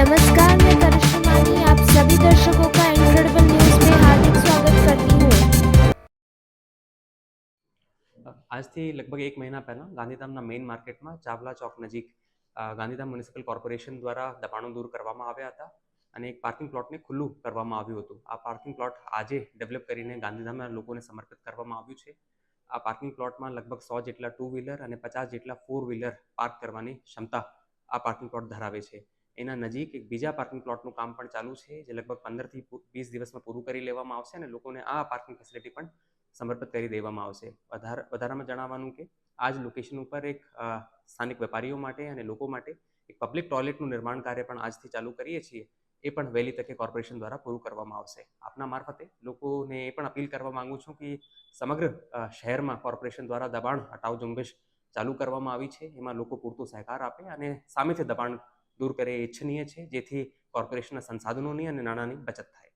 नमस्कार मैं करिश्मा मानी आप सभी दर्शकों का इनक्रेडिबल न्यूज में हार्दिक स्वागत करती हूँ આજથી લગભગ એક મહિના પહેલાં ગાંધીધામના મેઇન માર્કેટમાં ચાવલા ચોક નજીક અ, ગાંધીધામ મ્યુનિસિપલ કોર્પોરેશન દ્વારા દબાણો દૂર કરવામાં આવ્યા હતા અને એક પાર્કિંગ પ્લોટને ખુલ્લું કરવામાં આવ્યું હતું આ પાર્કિંગ પ્લોટ આજે ડેવલપ કરીને ગાંધીધામના લોકોને સમર્પિત કરવામાં આવ્યું છે આ પાર્કિંગ પ્લોટમાં લગભગ સો જેટલા ટુ વ્હીલર અને પચાસ જેટલા ફોર વ્હીલર પાર્ક કરવાની ક્ષમતા આ પાર્કિંગ પ્લોટ ધરાવે છે એના નજીક એક બીજા પાર્કિંગ પ્લોટનું કામ પણ ચાલુ છે, જે લગભગ પંદરથી વીસ દિવસમાં પૂરું કરી લેવામાં આવશે અને લોકોને આ પાર્કિંગ ફેસિલિટી પણ સમર્પિત કરી દેવામાં આવશે. વધારે, વધારામાં જણાવવાનું કે આ જ લોકેશન ઉપર એક સ્થાનિક વેપારીઓ માટે અને લોકો માટે એક પબ્લિક ટોયલેટનું નિર્માણ કાર્ય પણ આજથી ચાલુ કરીએ છીએ. એ પણ વહેલી તકે કોર્પોરેશન દ્વારા પૂરું કરવામાં આવશે. આપના મારફતે લોકોને એ પણ અપીલ કરવા માગું છું કે સમગ્ર શહેરમાં કોર્પોરેશન દ્વારા દબાણ, હટાવ ઝુંબેશ ચાલુ કરવામાં આવી છે. એમાં લોકો પૂરતો સહકાર આપે અને સામેથી દબાણ દૂર કરે એ ઈચ્છનીય છે જેથી કોર્પોરેશનના સંસાધનોની અને નાણાંની બચત થાય.